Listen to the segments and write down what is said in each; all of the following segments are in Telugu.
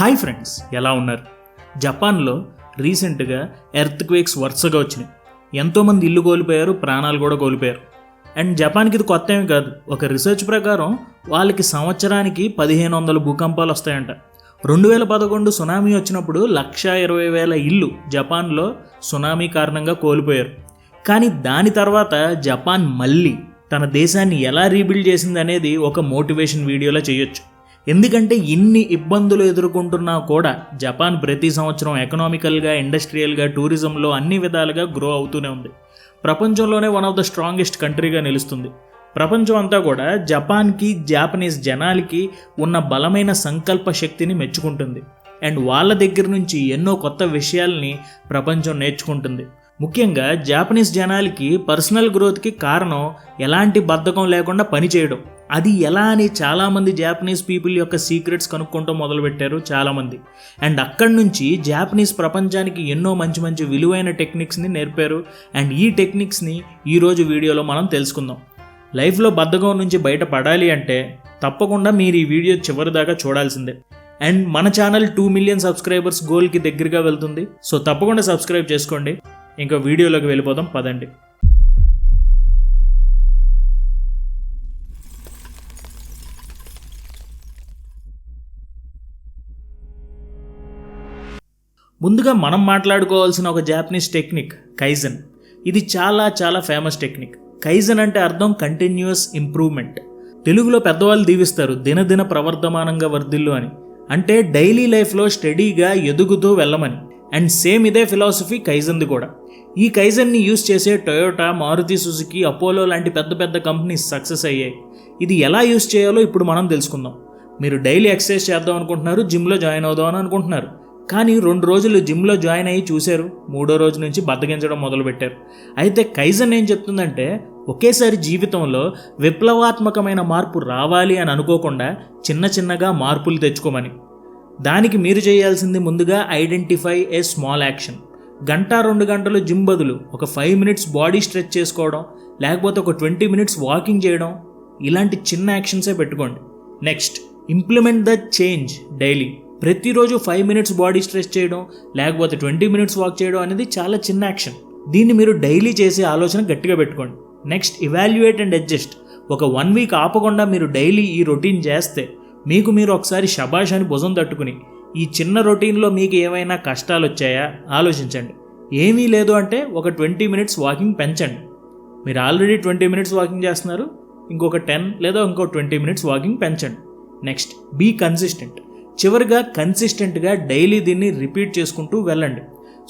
హాయ్ ఫ్రెండ్స్ ఎలా ఉన్నారు? జపాన్లో రీసెంట్గా ఎర్త్ క్వేక్స్ వరుసగా వచ్చినాయి. ఎంతోమంది ఇల్లు కోల్పోయారు ప్రాణాలు కూడా కోల్పోయారు. అండ్ జపాన్కి ఇది కొత్త ఏమి కాదు. ఒక రీసెర్చ్ ప్రకారం వాళ్ళకి సంవత్సరానికి పదిహేను వందల భూకంపాలు వస్తాయంట. రెండు వేల పదకొండు సునామీ వచ్చినప్పుడు లక్ష ఇరవై వేల ఇల్లు జపాన్లో సునామీ కారణంగా కోల్పోయారు. కానీ దాని తర్వాత జపాన్ మళ్ళీ తన దేశాన్ని ఎలా రీబిల్డ్ చేసింది అనేది ఒక మోటివేషన్ వీడియోలో చేయొచ్చు. ఎందుకంటే ఇన్ని ఇబ్బందులు ఎదుర్కొంటున్నా కూడా జపాన్ ప్రతి సంవత్సరం ఎకనామికల్గా ఇండస్ట్రియల్గా టూరిజంలో అన్ని విధాలుగా గ్రో అవుతూనే ఉంది. ప్రపంచంలోనే వన్ ఆఫ్ ద స్ట్రాంగెస్ట్ కంట్రీగా నిలుస్తుంది. ప్రపంచం అంతా కూడా జపాన్కి జాపనీస్ జనాలకి ఉన్న బలమైన సంకల్ప శక్తిని మెచ్చుకుంటుంది. అండ్ వాళ్ళ దగ్గర నుంచి ఎన్నో కొత్త విషయాల్ని ప్రపంచం నేర్చుకుంటుంది. ముఖ్యంగా జాపనీస్ జనాలకి పర్సనల్ గ్రోత్కి కారణం ఎలాంటి బద్ధకం లేకుండా పని చేయడం. అది ఎలా అని చాలామంది జాపనీస్ పీపుల్ యొక్క సీక్రెట్స్ కనుక్కుంటూ మొదలుపెట్టారు చాలామంది. అండ్ అక్కడి నుంచి జాపనీస్ ప్రపంచానికి ఎన్నో మంచి మంచి విలువైన టెక్నిక్స్ని నేర్పారు. అండ్ ఈ టెక్నిక్స్ని ఈరోజు వీడియోలో మనం తెలుసుకుందాం. లైఫ్లో బద్ధకం నుంచి బయటపడాలి అంటే తప్పకుండా మీరు ఈ వీడియో చివరి దాకా చూడాల్సిందే. అండ్ మన ఛానల్ టూ మిలియన్ సబ్స్క్రైబర్స్ గోల్కి దగ్గరగా వెళ్తుంది. సో తప్పకుండా సబ్స్క్రైబ్ చేసుకోండి. ఇంకా వీడియోలోకి వెళ్ళిపోదాం పదండి. ముందుగా మనం మాట్లాడుకోవాల్సిన ఒక జాపనీస్ టెక్నిక్ కైజన్ ఇది చాలా చాలా ఫేమస్ టెక్నిక్ కైజన్ అంటే అర్థం కంటిన్యూస్ ఇంప్రూవ్మెంట్ తెలుగులో పెద్దవాళ్ళు దీవిస్తారు దినదిన ప్రవర్ధమానంగా వర్ధిల్లు అని. అంటే డైలీ లైఫ్లో స్టడీగా ఎదుగుతూ వెళ్ళమని. అండ్ సేమ్ ఇదే ఫిలాసఫీ కైజన్ది కూడా. ఈ కైజన్ని యూస్ చేసే టొయోటా మారుతి సుజుకి అపోలో లాంటి పెద్ద పెద్ద కంపెనీస్ సక్సెస్ అయ్యాయి. ఇది ఎలా యూస్ చేయాలో ఇప్పుడు మనం తెలుసుకుందాం. మీరు డైలీ ఎక్సర్సైజ్ చేద్దాం అనుకుంటున్నారు జిమ్లో జాయిన్ అవుదాం అని అనుకుంటున్నారు. కానీ రెండు రోజులు జిమ్లో జాయిన్ అయ్యి చూశారు. మూడో రోజు నుంచి బద్దగించడం మొదలుపెట్టారు. అయితే కైజన్ ఏం చెప్తుందంటే ఒకేసారి జీవితంలో విప్లవాత్మకమైన మార్పు రావాలి అని అనుకోకుండా చిన్న చిన్నగా మార్పులు తెచ్చుకోమని. దానికి మీరు చేయాల్సింది ముందుగా ఐడెంటిఫై ఏ స్మాల్ యాక్షన్. గంట రెండు గంటలు జిమ్ బదులు ఒక ఫైవ్ మినిట్స్ బాడీ స్ట్రెచ్ చేసుకోవడం లేకపోతే ఒక ట్వంటీ మినిట్స్ వాకింగ్ చేయడం ఇలాంటి చిన్న యాక్షన్సే పెట్టుకోండి. Next implement the change daily. ప్రతిరోజు ఫైవ్ మినిట్స్ బాడీ స్ట్రెచ్ చేయడం లేకపోతే ట్వంటీ మినిట్స్ వాక్ చేయడం అనేది చాలా చిన్న యాక్షన్ దీన్ని మీరు డైలీ చేసే ఆలోచన గట్టిగా పెట్టుకోండి. నెక్స్ట్ ఇవాల్యుయేట్ అండ్ అడ్జస్ట్ ఒక వన్ వీక్ ఆపకుండా మీరు డైలీ ఈ రొటీన్ చేస్తే మీకు మీరు ఒకసారి షబాష్ అని భుజం తట్టుకుని ఈ చిన్న రొటీన్లో మీకు ఏమైనా కష్టాలు వచ్చాయా? ఆలోచించండి. ఏమీ లేదు అంటే ఒక ట్వంటీ మినిట్స్ వాకింగ్ పెంచండి. మీరు ఆల్రెడీ ట్వంటీ మినిట్స్ వాకింగ్ చేస్తున్నారు. ఇంకొక టెన్ లేదా ఇంకో ట్వంటీ మినిట్స్ వాకింగ్ పెంచండి. నెక్స్ట్ బీ కన్సిస్టెంట్ చివరిగా కన్సిస్టెంట్గా డైలీ దీన్ని రిపీట్ చేసుకుంటూ వెళ్ళండి.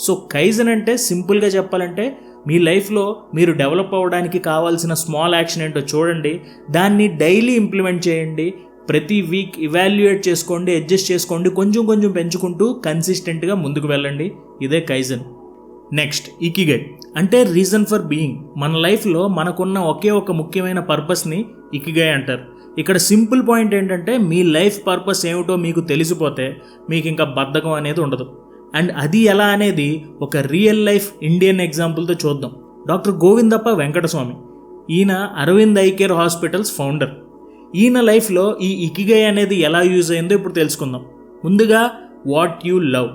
సో కైజన్ అంటే సింపుల్గా చెప్పాలంటే మీ లైఫ్లో మీరు డెవలప్ అవ్వడానికి కావాల్సిన స్మాల్ యాక్షన్ ఏంటో చూడండి. దాన్ని డైలీ ఇంప్లిమెంట్ చేయండి. ప్రతి వీక్ ఇవాల్యుయేట్ చేసుకోండి అడ్జస్ట్ చేసుకోండి కొంచెం కొంచెం పెంచుకుంటూ కన్సిస్టెంట్గా ముందుకు వెళ్ళండి. ఇదే కైజన్ నెక్స్ట్ ఇకిగై అంటే రీజన్ ఫర్ బీయింగ్ మన లైఫ్లో మనకున్న ఒకే ఒక ముఖ్యమైన పర్పస్ని ఇకిగై అంటారు. ఇక్కడ సింపుల్ పాయింట్ ఏంటంటే మీ లైఫ్ పర్పస్ ఏమిటో మీకు తెలిసిపోతే మీకు ఇంకా బద్ధకం అనేది ఉండదు. అండ్ అది ఎలా అనేది ఒక రియల్ లైఫ్ ఇండియన్ ఎగ్జాంపుల్తో చూద్దాం. డాక్టర్ గోవిందప్ప వెంకటస్వామి ఈయన Aravind eye care hospitals founder. ఈయన లైఫ్లో ఈ ఇకిగై అనేది ఎలా యూజ్ అయిందో ఇప్పుడు తెలుసుకుందాం. ముందుగా వాట్ యు లవ్.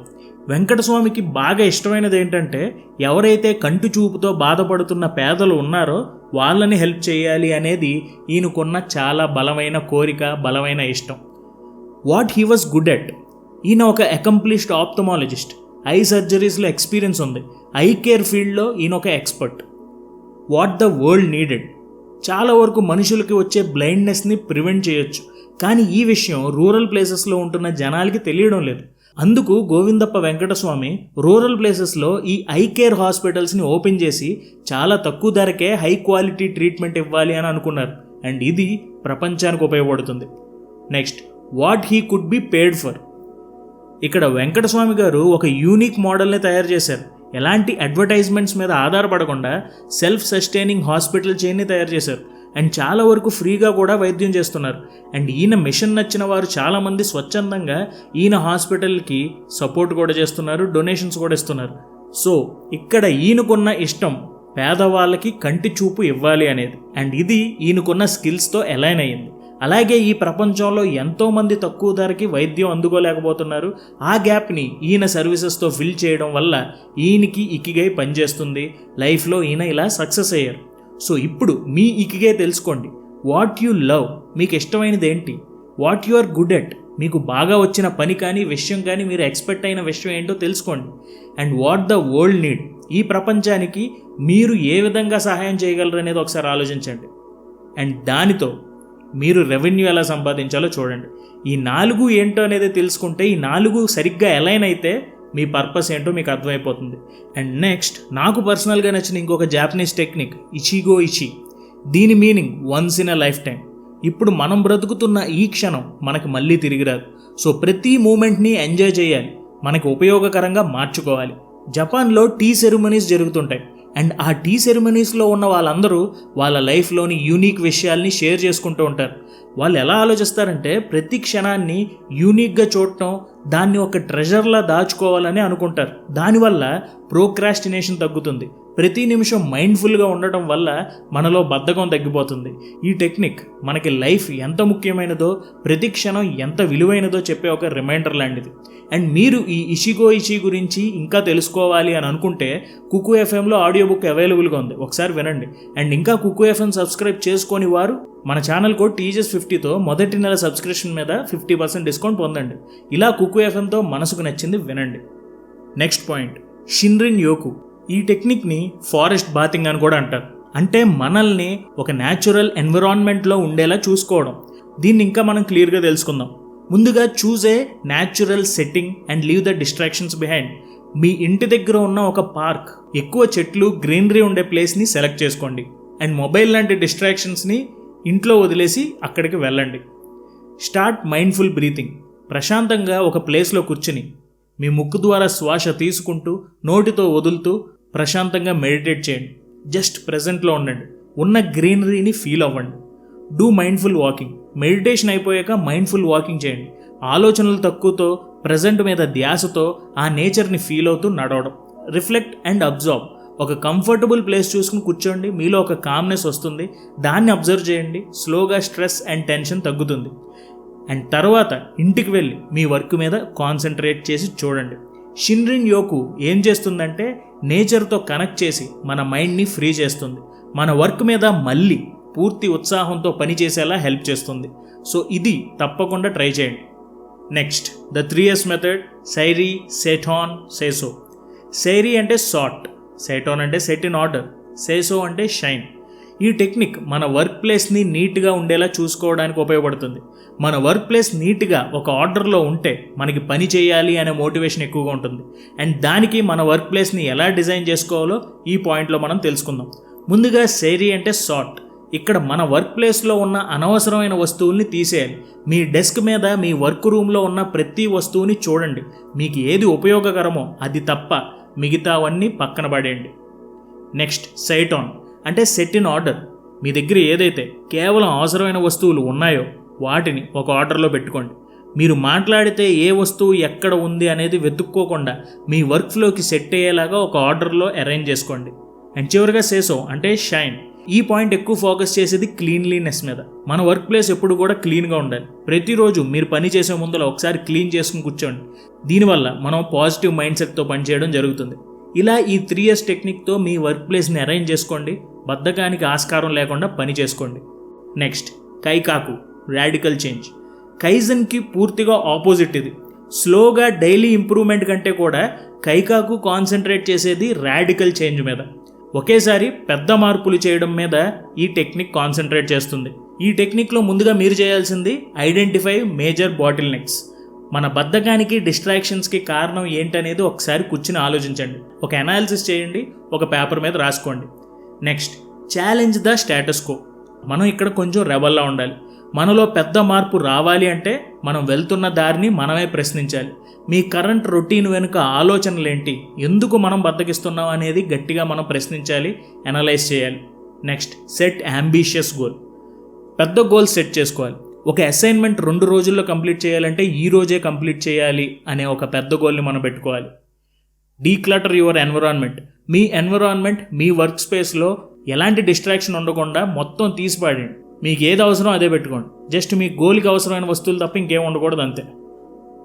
వెంకటస్వామికి బాగా ఇష్టమైనది ఏంటంటే ఎవరైతే కంటి చూపుతో బాధపడుతున్న పేదలు ఉన్నారో వాళ్ళని హెల్ప్ చేయాలి అనేది ఈయనకున్న చాలా బలమైన కోరిక బలమైన ఇష్టం. What he was good at ఈయన ఒక అకంప్లిష్డ్ ఆప్థమాలజిస్ట్ ఐ సర్జరీస్లో ఎక్స్పీరియన్స్ ఉంది. ఐ కేర్ ఫీల్డ్లో ఈయన ఒక expert what the world needed చాలా వరకు మనుషులకి వచ్చే బ్లైండ్నెస్ని ప్రివెంట్ చేయొచ్చు. కానీ ఈ విషయం రూరల్ ప్లేసెస్లో ఉంటున్న జనాలకి తెలియడం లేదు. అందుకు గోవిందప్ప వెంకటస్వామి రూరల్ ప్లేసెస్లో ఈ ఐ కేర్ హాస్పిటల్స్ని ఓపెన్ చేసి చాలా తక్కువ ధరకే హై క్వాలిటీ ట్రీట్మెంట్ ఇవ్వాలి అని అనుకున్నారు. అండ్ ఇది ప్రపంచానికి ఉపయోగపడుతుంది. Next what he could be paid for? ఇక్కడ వెంకటస్వామి గారు ఒక యూనిక్ మోడల్ని తయారు చేశారు. ఎలాంటి అడ్వర్టైజ్మెంట్స్ మీద ఆధారపడకుండా సెల్ఫ్ సస్టైనింగ్ హాస్పిటల్ చైన్ని తయారు చేశారు. అండ్ చాలా వరకు ఫ్రీగా కూడా వైద్యం చేస్తున్నారు. అండ్ ఈయన మిషన్ నచ్చిన వారు చాలామంది స్వచ్ఛందంగా ఈయన హాస్పిటల్కి సపోర్ట్ కూడా చేస్తున్నారు డొనేషన్స్ కూడా ఇస్తున్నారు. సో ఇక్కడ ఈయనకున్న ఇష్టం పేదవాళ్ళకి కంటి చూపు ఇవ్వాలి అనేది. అండ్ ఇది ఈయనకున్న స్కిల్స్తో ఎలైన్ అయింది అలాగే ఈ ప్రపంచంలో ఎంతోమంది తక్కువ ధరకి వైద్యం అందుకోలేకపోతున్నారు. ఆ గ్యాప్ని ఈయన సర్వీసెస్తో ఫిల్ చేయడం వల్ల ఈయనకి ఇకిగై పనిచేస్తుంది. లైఫ్లో ఈయన ఇలా సక్సెస్ అయ్యారు. సో ఇప్పుడు మీ ఇకిగే తెలుసుకోండి. వాట్ యు లవ్ మీకు ఇష్టమైనది ఏంటి? What you are good at మీకు బాగా వచ్చిన పని కానీ విషయం కానీ మీరు ఎక్స్పెక్ట్ అయిన విషయం ఏంటో తెలుసుకోండి. And what the world need ఈ ప్రపంచానికి మీరు ఏ విధంగా సహాయం చేయగలరు అనేది ఒకసారి ఆలోచించండి. అండ్ దానితో మీరు రెవెన్యూ ఎలా సంపాదించాలో చూడండి. ఈ నాలుగు ఏంటో అనేది తెలుసుకుంటే ఈ నాలుగు సరిగ్గా ఎలైన్ అయితే మీ పర్పస్ ఏంటో మీకు అర్థమైపోతుంది. అండ్ నెక్స్ట్ నాకు పర్సనల్గా నచ్చిన ఇంకొక జాపనీస్ టెక్నిక్ ఇచిగో ఇచి దీని meaning once in a lifetime ఇప్పుడు మనం బ్రతుకుతున్న ఈ క్షణం మనకు మళ్ళీ తిరిగి రాదు. సో ప్రతి మూమెంట్ని ఎంజాయ్ చేయాలి. మనకి ఉపయోగకరంగా మార్చుకోవాలి. జపాన్లో టీ సెరమనీస్ జరుగుతుంటాయి. అండ్ ఆ టీ సెరమనీస్లో ఉన్న వాళ్ళందరూ వాళ్ళ లైఫ్లోని యూనిక్ విషయాల్ని షేర్ చేసుకుంటూ ఉంటారు. వాళ్ళు ఎలా ఆలోచిస్తారంటే ప్రతి క్షణాన్ని యూనిక్గా చూడటం దాన్ని ఒక ట్రెజర్లా దాచుకోవాలని అనుకుంటారు. దానివల్ల ప్రోక్రాస్టినేషన్ తగ్గుతుంది. ప్రతి నిమిషం మైండ్ఫుల్గా ఉండటం వల్ల మనలో బద్ధకం తగ్గిపోతుంది. ఈ టెక్నిక్ మనకి లైఫ్ ఎంత ముఖ్యమైనదో ప్రతి క్షణం ఎంత విలువైనదో చెప్పే ఒక రిమైండర్ లాంటిది. అండ్ మీరు ఈ ఇషిగో ఇషి గురించి ఇంకా తెలుసుకోవాలి అని అనుకుంటే కుకు ఎఫ్ఎంలో ఆడియో బుక్ అవైలబుల్గా ఉంది. ఒకసారి వినండి. అండ్ ఇంకా కుకు ఎఫ్ఎం సబ్స్క్రైబ్ చేసుకొని వారు మన ఛానల్ కోడ్ టీజెస్ ఫిఫ్టీతో మొదటి నెల సబ్స్క్రిప్షన్ మీద ఫిఫ్టీ పర్సెంట్ డిస్కౌంట్ పొందండి. ఇలా కుకు ఎఫ్ఎంతో మనసుకు నచ్చింది వినండి. నెక్స్ట్ పాయింట్ షిన్రిన్ యోకు ఈ టెక్నిక్ని ఫారెస్ట్ బాతింగ్ అని కూడా అంటారు. అంటే మనల్ని ఒక న్యాచురల్ ఎన్విరాన్మెంట్లో ఉండేలా చూసుకోవడం. దీన్ని ఇంకా మనం క్లియర్గా తెలుసుకుందాం. ముందుగా choose a natural setting and leave the distractions behind మీ ఇంటి దగ్గర ఉన్న ఒక పార్క్ ఎక్కువ చెట్లు గ్రీనరీ ఉండే ప్లేస్ని సెలెక్ట్ చేసుకోండి. అండ్ మొబైల్ లాంటి డిస్ట్రాక్షన్స్ని ఇంట్లో వదిలేసి అక్కడికి వెళ్ళండి. స్టార్ట్ మైండ్ఫుల్ బ్రీతింగ్ ప్రశాంతంగా ఒక ప్లేస్లో కూర్చుని మీ ముక్కు ద్వారా శ్వాస తీసుకుంటూ నోటితో వదులుతూ ప్రశాంతంగా మెడిటేట్ చేయండి. జస్ట్ ప్రజెంట్లో ఉండండి. ఉన్న గ్రీనరీని ఫీల్ అవ్వండి. Do mindful walking. మెడిటేషన్ అయిపోయాక మైండ్ఫుల్ వాకింగ్ చేయండి. ఆలోచనలు తక్కువతో ప్రజెంట్ మీద ధ్యాసతో ఆ నేచర్ని ఫీల్ అవుతూ నడవడం. రిఫ్లెక్ట్ అండ్ అబ్జర్వ్ ఒక కంఫర్టబుల్ ప్లేస్ చూసుకుని కూర్చోండి. మీలో ఒక కామ్నెస్ వస్తుంది. దాన్ని అబ్జర్వ్ చేయండి. స్లోగా స్ట్రెస్ అండ్ టెన్షన్ తగ్గుతుంది. అండ్ తర్వాత ఇంటికి వెళ్ళి మీ వర్క్ మీద కాన్సన్ట్రేట్ చేసి చూడండి. షిన్రిన్ యోకు ఏం చేస్తుందంటే నేచర్తో కనెక్ట్ చేసి మన మైండ్ని ఫ్రీ చేస్తుంది. మన వర్క్ మీద మళ్ళీ పూర్తి ఉత్సాహంతో పనిచేసేలా హెల్ప్ చేస్తుంది. సో ఇది తప్పకుండా ట్రై చేయండి. Next the three S method seiri seiton seiso. Seiri అంటే సాట్ సెటాన్ అంటే సెట్ ఇన్ ఆర్డర్ సేసో అంటే షైన్. ఈ టెక్నిక్ మన వర్క్ ప్లేస్ని నీట్గా ఉండేలా చూసుకోవడానికి ఉపయోగపడుతుంది. మన వర్క్ ప్లేస్ నీట్గా ఒక ఆర్డర్లో ఉంటే మనకి పని చేయాలి అనే మోటివేషన్ ఎక్కువగా ఉంటుంది. అండ్ దానికి మన వర్క్ ప్లేస్ని ఎలా డిజైన్ చేసుకోవాలో ఈ పాయింట్లో మనం తెలుసుకుందాం. ముందుగా సేరీ అంటే సార్ట్ ఇక్కడ మన వర్క్ ప్లేస్లో ఉన్న అనవసరమైన వస్తువుల్ని తీసేయాలి. మీ డెస్క్ మీద మీ వర్క్ రూమ్లో ఉన్న ప్రతి వస్తువుని చూడండి. మీకు ఏది ఉపయోగకరమో అది తప్ప మిగతావన్నీ పక్కన పడేయండి. నెక్స్ట్ సైట్ ఆన్. అంటే సెట్ ఇన్ ఆర్డర్ మీ దగ్గర ఏదైతే కేవలం అవసరమైన వస్తువులు ఉన్నాయో వాటిని ఒక ఆర్డర్లో పెట్టుకోండి. మీరు మాట్లాడితే ఏ వస్తువు ఎక్కడ ఉంది అనేది వెతుక్కోకుండా మీ వర్క్ ఫ్లోకి సెట్ అయ్యేలాగా ఒక ఆర్డర్లో అరేంజ్ చేసుకోండి. అండ్ చివరిగా సేసో అంటే షైన్ ఈ పాయింట్ ఎక్కువ ఫోకస్ చేసేది క్లీన్లీనెస్ మీద. మన వర్క్ ప్లేస్ ఎప్పుడు కూడా క్లీన్గా ఉండాలి. ప్రతిరోజు మీరు పని చేసే ముందర ఒకసారి క్లీన్ చేసుకుని కూర్చోండి. దీనివల్ల మనం పాజిటివ్ మైండ్ సెట్తో పనిచేయడం జరుగుతుంది. ఇలా ఈ త్రీ ఇయర్స్ టెక్నిక్తో మీ వర్క్ ప్లేస్ని అరేంజ్ చేసుకోండి. బద్ధకానికి ఆస్కారం లేకుండా పని చేసుకోండి. Next కైకాకు radical change. కైజన్కి పూర్తిగా ఆపోజిట్ ఇది. స్లోగా డైలీ ఇంప్రూవ్మెంట్ కంటే కూడా కైకాకు కాన్సన్ట్రేట్ చేసేది రాడికల్ చేంజ్ మీద. ఒకేసారి పెద్ద మార్పులు చేయడం మీద ఈ టెక్నిక్ కాన్సన్ట్రేట్ చేస్తుంది. ఈ టెక్నిక్లో ముందుగా మీరు చేయాల్సింది ఐడెంటిఫై మేజర్ బాటిల్ నెక్స్ మన బద్ధకానికి డిస్ట్రాక్షన్స్కి కారణం ఏంటనేది ఒకసారి కూర్చుని ఆలోచించండి. ఒక అనాలిసిస్ చేయండి ఒక పేపర్ మీద రాసుకోండి. Next challenge the status quo మనం ఇక్కడ కొంచెం రెబల్లా ఉండాలి. మనలో పెద్ద మార్పు రావాలి అంటే మనం వెళ్తున్న దారిని మనమే ప్రశ్నించాలి. మీ కరెంట్ రొటీన్ వెనుక ఆలోచనలేంటి? ఎందుకు మనం బద్దకిస్తున్నాం అనేది గట్టిగా మనం ప్రశ్నించాలి అనలైజ్ చేయాలి. నెక్స్ట్ సెట్ అంబిషియస్ గోల్ పెద్ద గోల్ సెట్ చేసుకోవాలి. ఒక అసైన్మెంట్ రెండు రోజుల్లో కంప్లీట్ చేయాలంటే ఈ రోజే కంప్లీట్ చేయాలి అనే ఒక పెద్ద గోల్ని మనం పెట్టుకోవాలి. డీక్లటర్ యువర్ ఎన్విరాన్మెంట్ మీ ఎన్విరాన్మెంట్ మీ వర్క్ స్పేస్లో ఎలాంటి డిస్ట్రాక్షన్ ఉండకుండా మొత్తం తీసిపాడండి మీకు ఏది అవసరం అదే పెట్టుకోండి. జస్ట్ మీ గోల్కి అవసరమైన వస్తువులు తప్ప ఇంకేం ఉండకూడదు అంతే.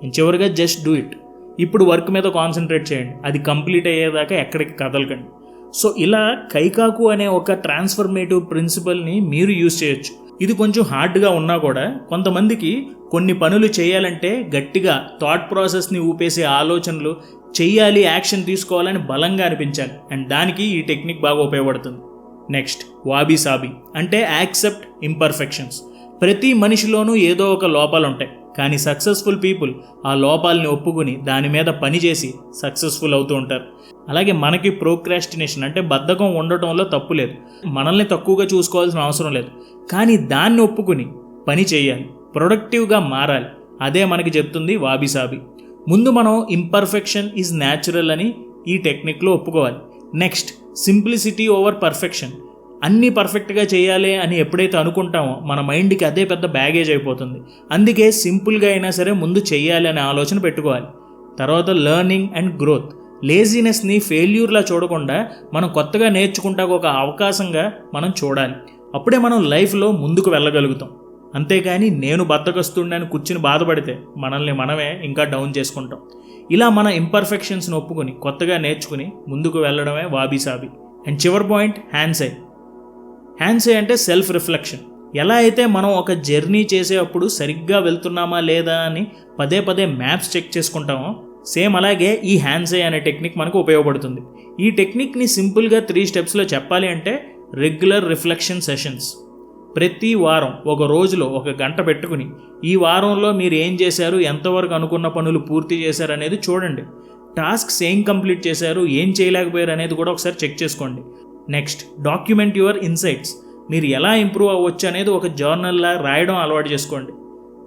చివరిగా జస్ట్ డూ ఇట్ ఇప్పుడు వర్క్ మీద కాన్సన్ట్రేట్ చేయండి. అది కంప్లీట్ అయ్యేదాకా ఎక్కడికి కదలకండి. సో ఇలా కైకాకు అనే ఒక ట్రాన్స్ఫర్మేటివ్ ప్రిన్సిపల్ని మీరు యూజ్ చేయొచ్చు. ఇది కొంచెం హార్డ్గా ఉన్నా కూడా కొంతమందికి కొన్ని పనులు చేయాలంటే గట్టిగా థాట్ ప్రాసెస్ని ఊపేసే ఆలోచనలు చెయ్యాలి యాక్షన్ తీసుకోవాలని బలంగా అనిపించాలి. అండ్ దానికి ఈ టెక్నిక్ బాగా ఉపయోగపడుతుంది. నెక్స్ట్ వాబీ సాబీ అంటే యాక్సెప్ట్ ఇంపర్ఫెక్షన్స్. ప్రతి మనిషిలోనూ ఏదో ఒక లోపాలు ఉంటాయి కానీ సక్సెస్ఫుల్ పీపుల్ ఆ లోపాలని ఒప్పుకుని దాని మీద పనిచేసి సక్సెస్ఫుల్ అవుతూ ఉంటారు. అలాగే మనకి ప్రోక్రాస్టినేషన్ అంటే బద్ధకం ఉండటంలో తప్పు లేదు. మనల్ని తక్కువగా చూసుకోవాల్సిన అవసరం లేదు. కానీ దాన్ని ఒప్పుకుని పని చేయాలి. ప్రొడక్టివ్గా మారాలి. అదే మనకి చెప్తుంది వాబిసాబి. ముందు మనం ఇంపర్ఫెక్షన్ ఈజ్ న్యాచురల్ అని ఈ టెక్నిక్లో ఒప్పుకోవాలి. నెక్స్ట్ సింప్లిసిటీ ఓవర్ పర్ఫెక్షన్ అన్నీ పర్ఫెక్ట్గా చేయాలి అని ఎప్పుడైతే అనుకుంటామో మన మైండ్కి అదే పెద్ద బ్యాగేజ్ అయిపోతుంది. అందుకే సింపుల్గా అయినా సరే ముందు చేయాలి అనే ఆలోచన పెట్టుకోవాలి. తర్వాత లెర్నింగ్ అండ్ గ్రోత్ లేజినెస్ని ఫెయిల్యూర్లా చూడకుండా మనం కొత్తగా నేర్చుకుంటా ఒక అవకాశంగా మనం చూడాలి. అప్పుడే మనం లైఫ్లో ముందుకు వెళ్ళగలుగుతాం. అంతేగాని నేను బద్దకొస్తుండని కూర్చుని బాధపడితే మనల్ని మనమే ఇంకా డౌన్ చేసుకుంటాం. ఇలా మన ఇంపర్ఫెక్షన్స్ని ఒప్పుకొని కొత్తగా నేర్చుకుని ముందుకు వెళ్ళడమే వాబీసాబీ. అండ్ చివర్ పాయింట్ హ్యాండ్సై హ్యాండ్సే అంటే సెల్ఫ్ రిఫ్లెక్షన్ ఎలా అయితే మనం ఒక జర్నీ చేసేటప్పుడు సరిగ్గా వెళ్తున్నామా లేదా అని పదే పదే మ్యాప్స్ చెక్ చేసుకుంటామో సేమ్ అలాగే ఈ హ్యాండ్సే అనే టెక్నిక్ మనకు ఉపయోగపడుతుంది. ఈ టెక్నిక్ని సింపుల్గా త్రీ స్టెప్స్లో చెప్పాలి అంటే రెగ్యులర్ రిఫ్లెక్షన్ సెషన్స్ ప్రతి వారం ఒక రోజులో ఒక గంట పెట్టుకుని ఈ వారంలో మీరు ఏం చేశారు ఎంతవరకు అనుకున్న పనులు పూర్తి చేశారు అనేది చూడండి. టాస్క్స్ ఏం కంప్లీట్ చేశారు ఏం చేయలేకపోయారు అనేది కూడా ఒకసారి చెక్ చేసుకోండి. Next document your insights. మీరు ఎలా ఇంప్రూవ్ అవ్వచ్చు అనేది ఒక జర్నల్లా రాయడం అలవాటు చేసుకోండి.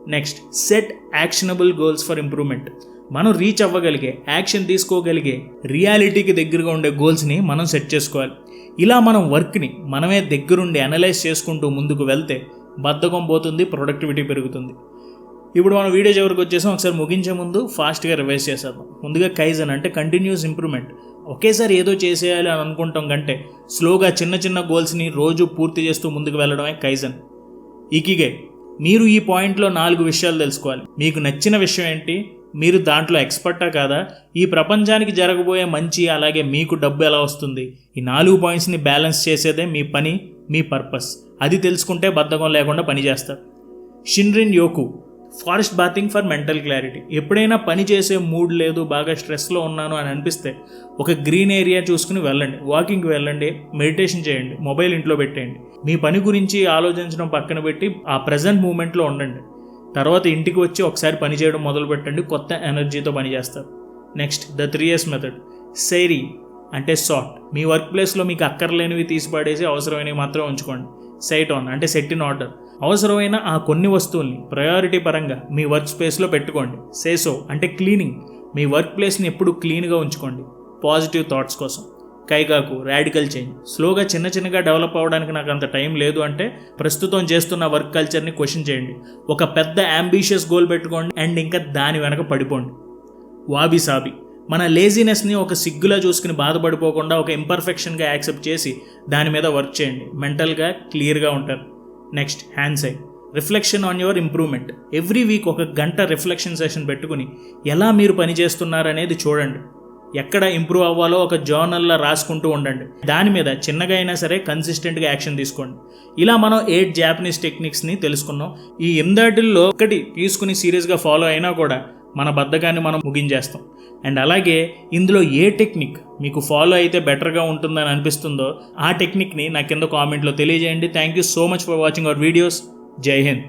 Next set actionable goals for improvement. మనం రీచ్ అవ్వగలిగే యాక్షన్ తీసుకోగలిగే రియాలిటీకి దగ్గరగా ఉండే గోల్స్ని మనం సెట్ చేసుకోవాలి. ఇలా మనం వర్క్ని మనమే దగ్గరుండి అనలైజ్ చేసుకుంటూ ముందుకు వెళ్తే బద్ధకం పోతుంది ప్రొడక్టివిటీ పెరుగుతుంది. ఇప్పుడు మనం వీడియో చివరికి వచ్చేసాం. ఒకసారి ముగించే ముందు ఫాస్ట్గా రివైజ్ చేసేద్దాం. ముందుగా కైజన్ అంటే కంటిన్యూస్ ఇంప్రూవ్మెంట్ ఒకేసారి ఏదో చేసేయాలి అని అనుకుంటాం కంటే స్లోగా చిన్న చిన్న గోల్స్ని రోజు పూర్తి చేస్తూ ముందుకు వెళ్ళడమే కైజన్ ఇకిగే మీరు ఈ పాయింట్లో నాలుగు విషయాలు తెలుసుకోవాలి. మీకు నచ్చిన విషయం ఏంటి? మీరు దాంట్లో ఎక్స్పర్టా కాదా? ఈ ప్రపంచానికి జరగబోయే మంచి అలాగే మీకు డబ్బు ఎలా వస్తుంది? ఈ నాలుగు పాయింట్స్ని బ్యాలెన్స్ చేసేదే మీ పని మీ పర్పస్. అది తెలుసుకుంటే బద్ధకం లేకుండా పనిచేస్తారు షిన్రిన్ యోకు forest bathing for mental clarity. ఎప్పుడైనా పని చేసే మూడ్ లేదు బాగా స్ట్రెస్లో ఉన్నాను అని అనిపిస్తే ఒక గ్రీన్ ఏరియా చూసుకుని వెళ్ళండి. వాకింగ్కి వెళ్ళండి మెడిటేషన్ చేయండి మొబైల్ ఇంట్లో పెట్టేయండి. మీ పని గురించి ఆలోచించడం పక్కన పెట్టి ఆ ప్రజెంట్ మూమెంట్లో ఉండండి. తర్వాత ఇంటికి వచ్చి ఒకసారి పని చేయడం మొదలు పెట్టండి కొత్త ఎనర్జీతో పనిచేస్తారు next the three years method సైరీ అంటే సాఫ్ట్ మీ వర్క్ ప్లేస్లో మీకు అక్కర్లేనివి తీసిపడేసి అవసరమైనవి మాత్రం ఉంచుకోండి. సైట్ ఆన్ అంటే సెట్ ఇన్ ఆర్డర్ అవసరమైన ఆ కొన్ని వస్తువుల్ని ప్రయారిటీ పరంగా మీ వర్క్ స్పేస్లో పెట్టుకోండి. సేసో అంటే క్లీనింగ్ మీ వర్క్ ప్లేస్ని ఎప్పుడు క్లీన్గా ఉంచుకోండి. పాజిటివ్ థాట్స్ కోసం. కైగాకు రాడికల్ చేంజ్ స్లోగా చిన్న చిన్నగా డెవలప్ అవ్వడానికి నాకు అంత టైం లేదు అంటే ప్రస్తుతం చేస్తున్న వర్క్ కల్చర్ని క్వశ్చన్ చేయండి. ఒక పెద్ద అంబిషియస్ గోల్ పెట్టుకోండి అండ్ ఇంకా దాని వెనక పడిపోండి. వాబి సాబి మన లేజినెస్ని ఒక సిగ్గులా చూసుకుని బాధపడిపోకుండా ఒక ఇంపర్ఫెక్షన్గా యాక్సెప్ట్ చేసి దాని మీద వర్క్ చేయండి. మెంటల్గా క్లియర్గా ఉంటారు. Next hands reflection on your improvement every week ఒక గంట రిఫ్లెక్షన్ సెషన్ పెట్టుకుని ఎలా మీరు పనిచేస్తున్నారనేది చూడండి. ఎక్కడ ఇంప్రూవ్ అవ్వాలో ఒక జర్నల్లో రాసుకుంటూ ఉండండి. దాని మీద చిన్నగా అయినా సరే కన్సిస్టెంట్గా యాక్షన్ తీసుకోండి. ఇలా మనం ఎయిట్ జాపనీస్ టెక్నిక్స్ని తెలుసుకున్నాం. ఈ ఇందాటిల్లో ఒకటి తీసుకుని సీరియస్గా ఫాలో అయినా కూడా మన బద్ధకాన్ని మనం ముగించేస్తాం. అండ్ అలాగే ఇందులో ఏ టెక్నిక్ మీకు ఫాలో అయితే బెటర్గా ఉంటుందని అనిపిస్తుందో ఆ టెక్నిక్ని నా కింద కామెంట్లో తెలియజేయండి. Thank you so much for watching our videos Jai Hind.